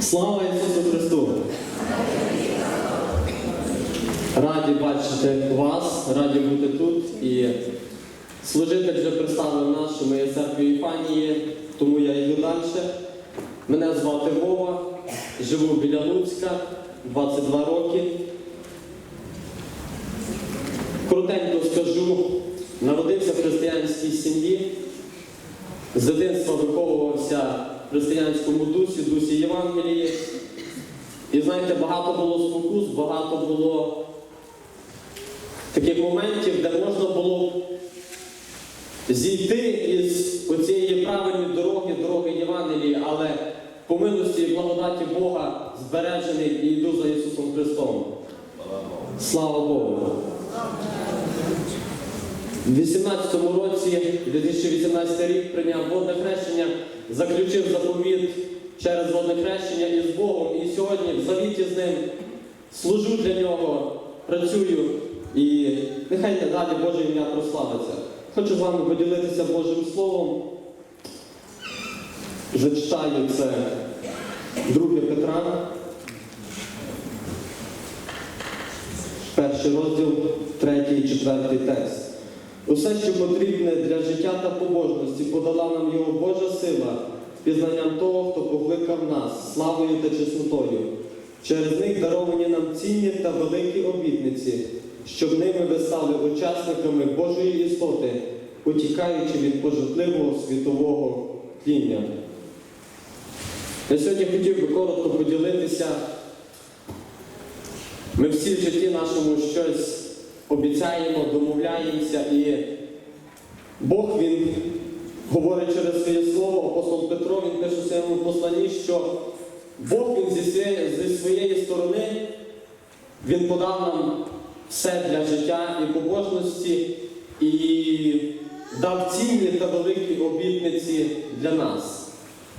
Слава Ісусу Христу! Раді бачити вас, раді бути тут. І служитель вже представив нас, що ми є церквою Іфанії, тому я йду далі. Мене звати Вова, живу біля Луцька, 22 роки. Коротенько скажу, народився в християнській сім'ї, з дитинства виховувався християнському дусі, дусі Євангелії. І знаєте, багато було спокус, багато було таких моментів, де можна було зійти із оцієї правильної дороги, дороги Євангелії, але по милості і благодаті Бога збережений і йду за Ісусом Христом. Слава Богу! У 2018 році, 2018 рік, прийняв водне хрещення, заключив заповіт через водне хрещення із Богом. І сьогодні в завіті з ним служу для нього, працюю і нехай надалі Боже ім'я прославиться. Хочу з вами поділитися Божим Словом. Зачитаю це 2 Петра, перший розділ, третій і четвертий текст. Усе, що потрібне для життя та побожності, подала нам його Божа сила, пізнанням того, хто покликав нас славою та чеснотою. Через них даровані нам цінні та великі обітниці, щоб ними ви стали учасниками Божої істоти, утікаючи від пожитливого світового тління. Я сьогодні хотів би коротко поділитися. Ми всі в житті нашому щось обіцяємо, домовляємося, і Бог Він говорить через своє слово, апостол Петро, він пише у своєму посланні, що Бог він зі своєї, зі своєї сторони Він подав нам все для життя і побожності і дав цінні та великі обітниці для нас.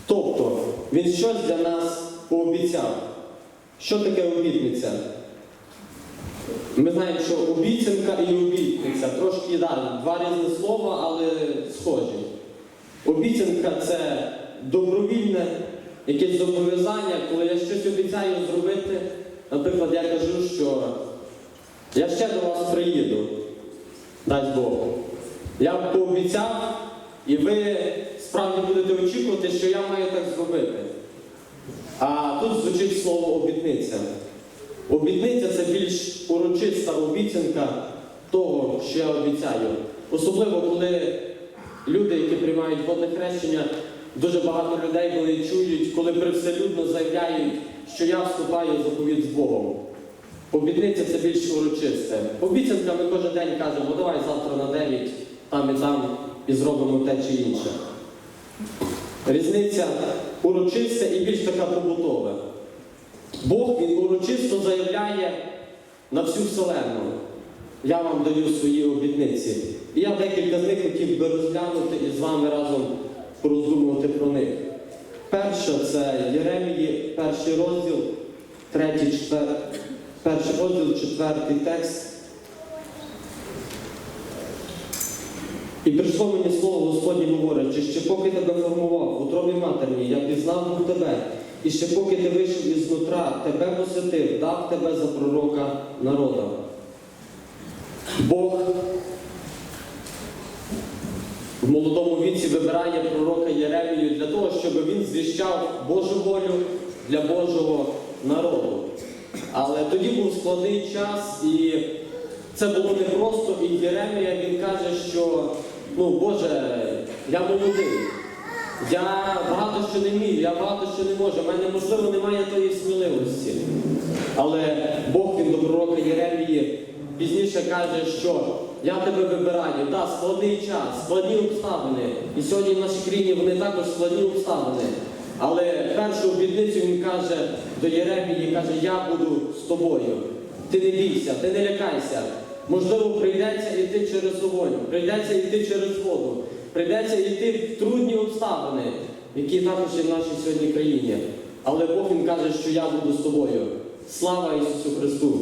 Тобто Він щось для нас пообіцяв. Що таке обітниця? Ми знаємо, що обіцянка і обітниця трошки да, два різні слова, але схожі. Обіцянка це добровільне якесь зобов'язання, коли я щось обіцяю зробити. Наприклад, я кажу, що я ще до вас приїду, дасть Бог. Я пообіцяв, і ви справді будете очікувати, що я маю так зробити. А тут звучить слово обітниця. Обітниця це більш урочиста обіцянка того, що я обіцяю. Особливо, коли люди, які приймають водне хрещення, дуже багато людей коли чують, коли привселюдно заявляють, що я вступаю в заповідь з Богом. Обітниця це більш урочисте. Обіцянка ми кожен день кажемо, «Ну, давай завтра на 9, там і там і зробимо те чи інше. Різниця урочисте і більш така побутова. Бог він урочисто заявляє на всю вселенну. Я вам даю свої обітниці. І я декілька з них хотів би розглянути і з вами разом пороздумувати про них. Перша це Єремії, перший розділ, третій, четвер... перший розділ, четвертий текст. І прийшло мені слово Господнє говорячи, що поки тебе формував в утробі матерній, я пізнав був тебе, і ще поки ти вийшов із нутра, тебе посвятив, дав тебе за пророка народа. Бог в молодому віці вибирає пророка Єремію для того, щоб він звіщав Божу волю для Божого народу. Але тоді був складний час, і це було непросто, і Єремія він каже, що ну, Боже, я молодий. Я багато що не вмію, я багато що не можу. У мене, можливо, немає тої сміливості. Але Бог він до пророка Єремії пізніше каже, що я тебе вибираю. Так, складний час, складні обставини. І сьогодні в нашій країні вони також складні обставини. Але першу обітницю він каже до Єремії, каже, я буду з тобою. Ти не бійся, ти не лякайся. Можливо, прийдеться йти через огонь, прийдеться йти через воду, прийдеться йти в трудні обставини, які також є в нашій сьогодні країні. Але Бог він каже, що я буду з тобою. Слава Ісусу Христу!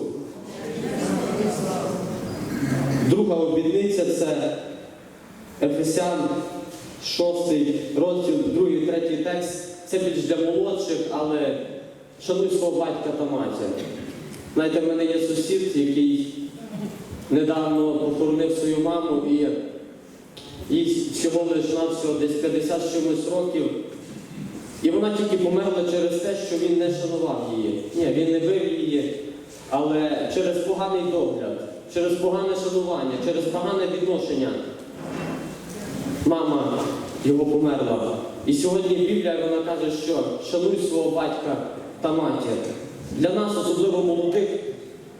Друга обітниця це Ефесян, 6 розділ, 2, 3 текст. Це більш для молодших, але шануй свого батька та матір. Знаєте, в мене є сусід, який недавно похоронив свою маму і їй всього лиш навсього десь 50 з чимось років. І вона тільки померла через те, що він не шанував її. Ні, він не бив її, але через поганий догляд, через погане шанування, через погане відношення. Мама його померла. І сьогодні Біблія вона каже, що шануй свого батька та матір. Для нас, особливо молодих,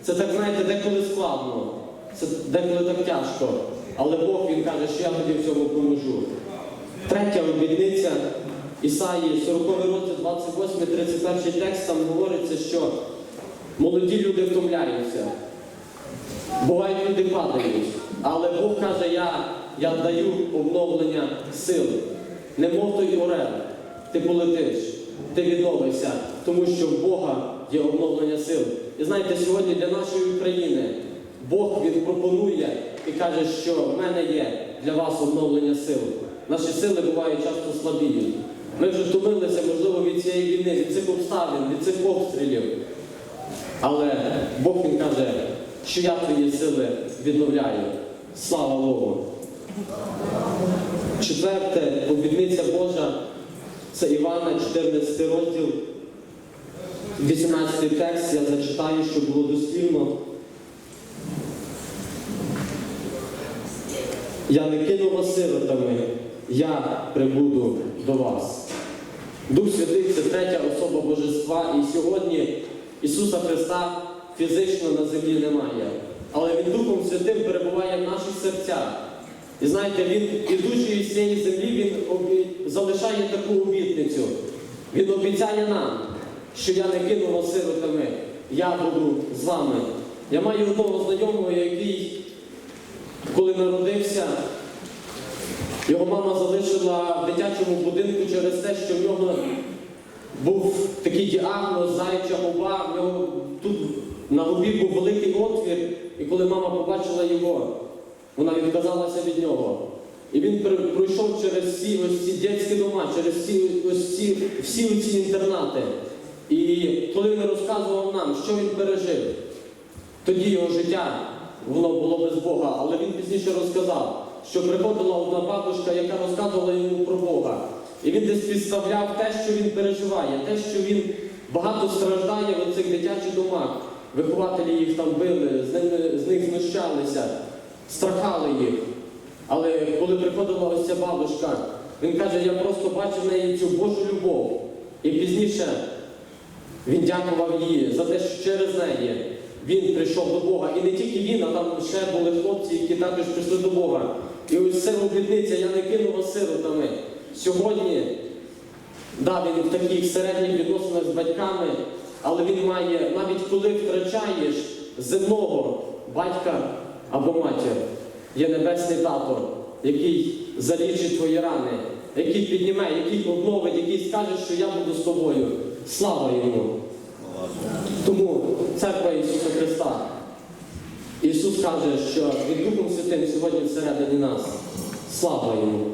це так, знаєте, деколи складно, це деколи так тяжко. Але Бог він каже, що я тобі в цьому поможу. Третя обідниця Ісаї, 40 розділ, 28-31 текст, там говориться, що молоді люди втомляються. Бувають люди падають, але Бог каже, я, я даю обновлення сил. Не мов той орел, ти полетиш, ти відновишся, тому що в Бога є обновлення сил. І знаєте, сьогодні для нашої України Бог Він пропонує і каже, що в мене є для вас обновлення сил. Наші сили бувають часто слабіють. Ми вже втомилися, можливо, від цієї війни, від цих обставин, від цих обстрілів. Але Бог він каже, що я твої сили відновляю. Слава Богу. Четверте, обідниця Божа, це Івана, 14 розділ, 18 текст, я зачитаю, щоб було дослівно. Я не кину вас сиротами, я прибуду до вас. Дух Святий це третя особа Божества, і сьогодні Ісуса Христа фізично на землі немає. Але Він Духом Святим перебуває в наших серцях. І знаєте, Він, ідучи із цієї землі, Він залишає таку обітницю. Він обіцяє нам, що я не кину вас сиротами, я буду з вами. Я маю одного знайомого, який, коли народився, його мама залишила в дитячому будинку через те, що в нього був такий діагноз, заяча губа, в нього тут на губі був великий отвір, і коли мама побачила його, вона відказалася від нього. І він пройшов через всі ось ці дитячі дома, через всі ось ці, всі ці інтернати. І коли він розказував нам, що він пережив, тоді його життя воно було без Бога, але він пізніше розказав, що приходила одна бабушка, яка розказувала йому про Бога. І він десь підставляв те, що він переживає, те, що він багато страждає в цих дитячих домах. Вихователі їх там били, з, ними, з них знущалися, страхали їх. Але коли приходила ось ця бабушка, він каже, я просто бачив в неї цю Божу любов. І пізніше він дякував їй за те, що через неї він прийшов до Бога. І не тільки він, а там ще були хлопці, які також прийшли до Бога. І ось це обітниця, я не кину вас сиротами. Сьогодні, да, він в таких середніх відносинах з батьками, але він має, навіть коли втрачаєш земного батька або матір, є небесний тато, який залічить твої рани, який підніме, який обновить, який скаже, що я буду з тобою. Слава йому! Тому церква Ісуса Христа. Ісус каже, що від Духом Святим сьогодні всередині нас. Слава йому!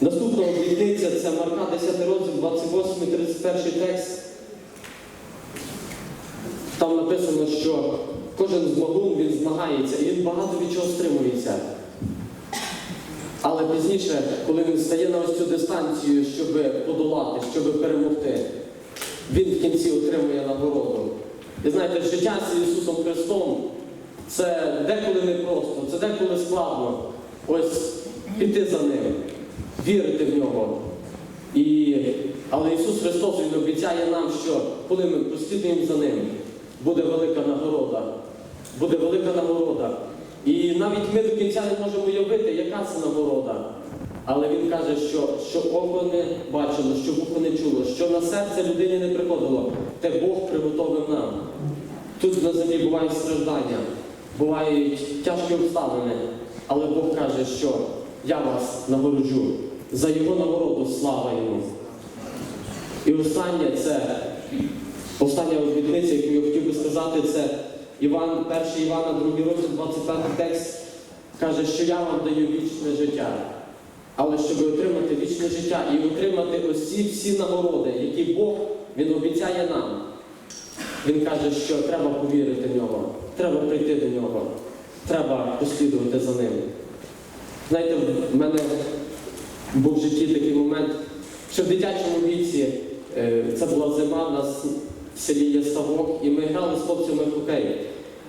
Наступна обітниця це Марка 10 розділ, 28-31 текст. Там написано, що кожен змагун він змагається і він багато від чого стримується. Але пізніше, коли він стає на ось цю дистанцію, щоб подолати, щоб перемогти, він в кінці отримує нагороду. І знаєте, життя з Ісусом Христом це деколи непросто, це деколи складно. Ось піти за ним, вірити в нього. І... Але Ісус Христос Він обіцяє нам, що коли ми послідуємо за ним, буде велика нагорода. Буде велика нагорода. І навіть ми до кінця не можемо уявити, яка це нагорода. Але він каже, що, що око не бачило, що вухо не чуло, що на серце людині не приходило, те Бог приготовив нам. Тут на землі бувають страждання, бувають тяжкі обставини, але Бог каже, що я вас нагороджу. За його нагороду слава йому. І останнє це остання обітниця, яку я хотів би сказати, це Іван, 1 Івана, 2 розділ, 25 текст, каже, що я вам даю вічне життя. Але щоб отримати вічне життя і отримати ці всі нагороди, які Бог Він обіцяє нам, Він каже, що треба повірити в нього, треба прийти до нього, треба послідувати за ним. Знаєте, в мене був в житті такий момент, що в дитячому віці е, це була зима, в нас в селі є ставок, і ми грали з хлопцями в хокей.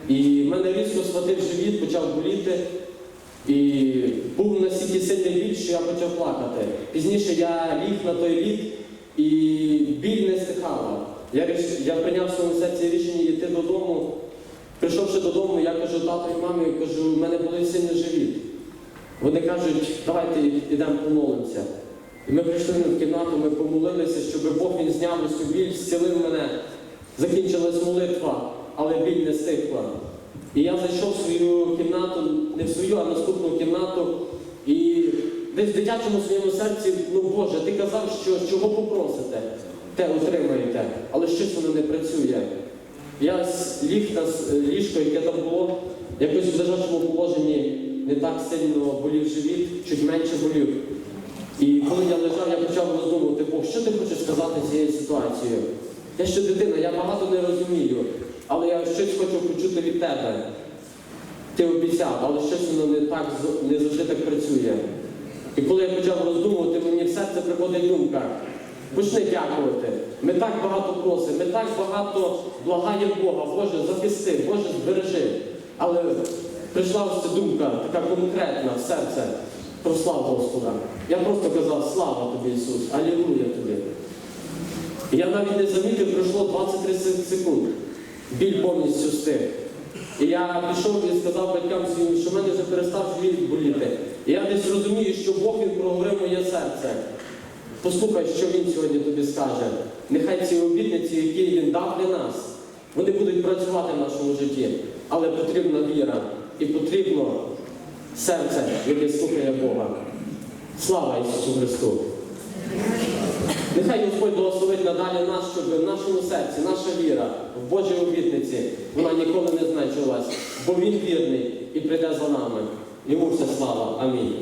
І в мене різко схватив живіт, почав боліти. І був настільки сильний біль, що я почав плакати. Пізніше я ліг на той лід, і біль не стихала. Я, я прийняв в своєму серці рішення йти додому. Прийшовши додому, я кажу тату і мамі, кажу, у мене болить сильний живіт. Вони кажуть, давайте йдемо помолимося. І ми прийшли в кімнату, ми помолилися, щоб Бог він зняв цю біль, зцілив мене. Закінчилась молитва, але біль не стихла. І я зайшов в свою кімнату, не в свою, а наступну кімнату. І десь в дитячому своєму серці, ну Боже, ти казав, що чого попросите, те отримаєте, але щось воно не працює. Я ліг на ліжко, яке там було, якось в лежачому положенні не так сильно болів живіт, чуть менше болів. І коли я лежав, я почав роздумувати, Бог, що ти хочеш сказати цією ситуацією? Я ще дитина, я багато не розумію, але я щось хочу почути від тебе. Ти обіцяв, але щось воно не так не завжди так працює. І коли я почав роздумувати, мені в серце приходить думка. Почни дякувати. Ми так багато просимо, ми так багато благаємо Бога, Боже, захисти, Боже, збережи. Але прийшла ось ця думка, така конкретна в серце про славу Господа. Я просто казав, слава тобі, Ісус, алілуя тобі. Я навіть не замітив, пройшло 20-30 секунд. Біль повністю стих. І я пішов і сказав батькам своїм, що в мене вже перестав живіт боліти. І я десь розумію, що Бог він проговорив моє серце. Послухай, що він сьогодні тобі скаже. Нехай ці обітниці, які він дав для нас, вони будуть працювати в нашому житті. Але потрібна віра і потрібно серце, яке слухає Бога. Слава Ісусу Христу! Нехай Господь благословить надалі нас, щоб в нашому серці, наша віра в Божій обітниці, вона ніколи не зменшилась, бо Він вірний і прийде за нами. Йому вся слава. Амінь.